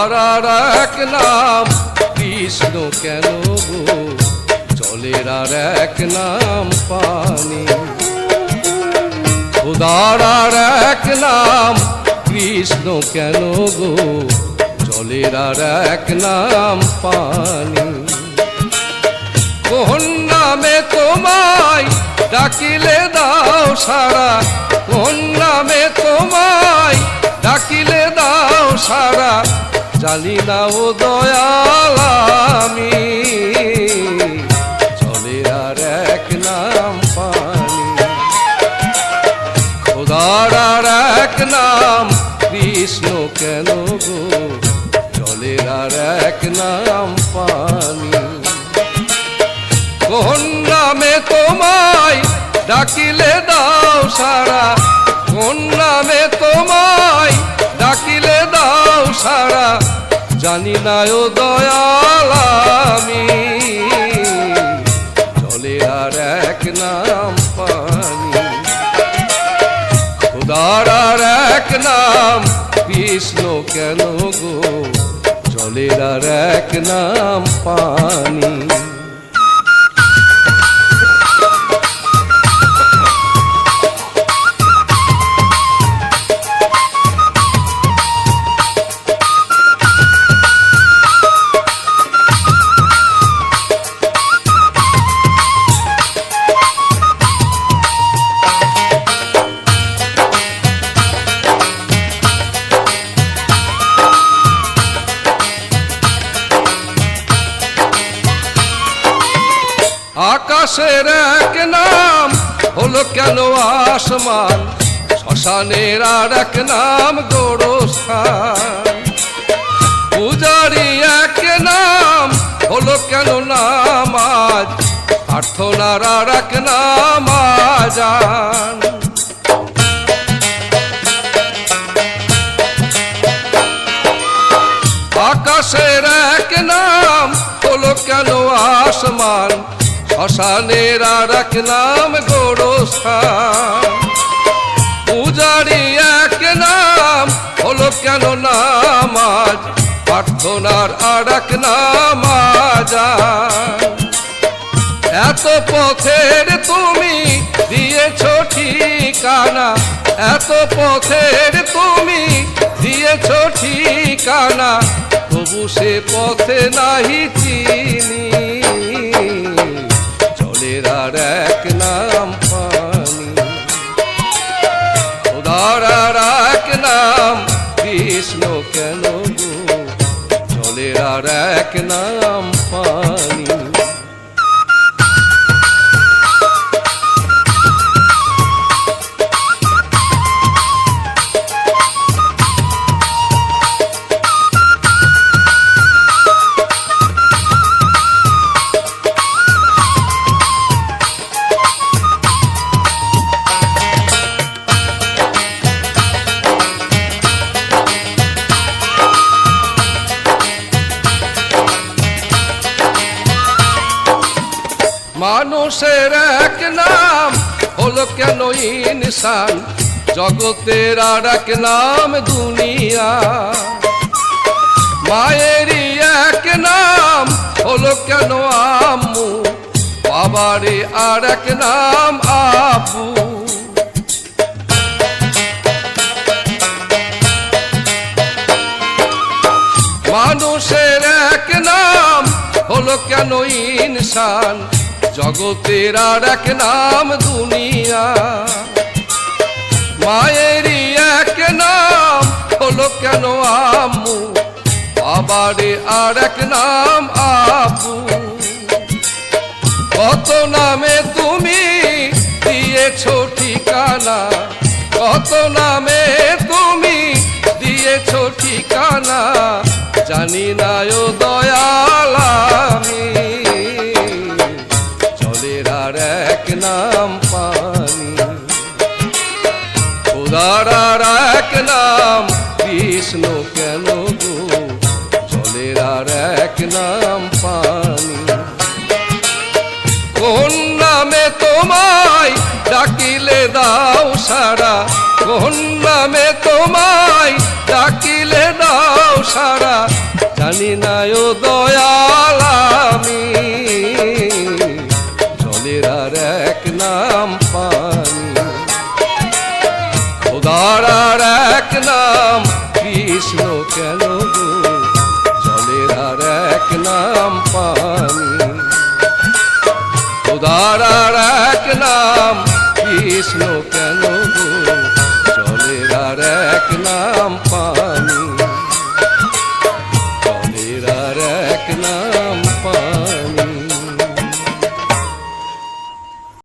ধরার এক নাম, কৃষ্ণ কেন গো? জলের আর এক নাম পানি। খোদার আর এক নাম, কৃষ্ণ কেন গো? জলের আর এক নাম পানি। কোন নামে তোমায় ডাকিলে দাও সারা জানি না ও দয়াল আমি। জলের আর এক নাম পানি। খোদার আর এক নাম কৃষ্ণ কেন গো? জলের আর এক নাম পানি। কোন নামে তোমায় ডাকিলে দাও সারা। কোন নামে তোমায় জানি না ও দয়াল আমি। চলে আর এক নাম পানি। খোদার আর এক নাম, কৃষ্ণ কেন গো? চলে আর এক নাম পানি। আকাশের এক নাম হলো কেন আসমান? শ্মশানের আর এক নাম গোরস্থান। পূজারি এক নাম হলো কেন নামাজ? প্রার্থনার আর এক নাম আজান। আকাশের এক নাম হলো কেন আসমান? শ্মশানের নাম গোরস্থান। পূজারি এক নাম, হলো কেন নামাজ প্রার্থনার আর এক নাম আজান এত পথের তুমি দিয়েছ ঠিকানা, এত পথের তুমি দিয়েছ ঠিকানা, তবু সে পথে নাহি চিনি। জলের আর এক নাম পানি। উদার আর এক নাম, কৃষ্ণ কেন জলের আর এক নাম মানুষের এক নাম হলো কেন ইনসান? জগতের আর এক নাম দুনিয়া। মায়েরই এক নাম হলো কেন আম্মু? বাবারে আর এক নাম আপু মানুষের এক নাম হলো কেন ইনসান? জগতের আর এক নাম দুনিয়া। মায়েরই এক নাম হলো কেন আম্মু? বাবারে আর এক নাম আপু কত নামে তুমি দিয়েছ ঠিকানা? কত নামে তুমি দিয়েছ ঠিকানা? জানি না ও উদার আর এক নাম, কৃষ্ণ কেন গো? জলের আর এক নাম পানি। কোন নামে তোমায় ডাকিলে দাও সারা? কোন নামে তোমায় ডাকিলে দাও সারা? জানি না ও দয়াল কেন জলের আর এক নাম পানি। উদার আর এক নাম কৃষ্ণ কেন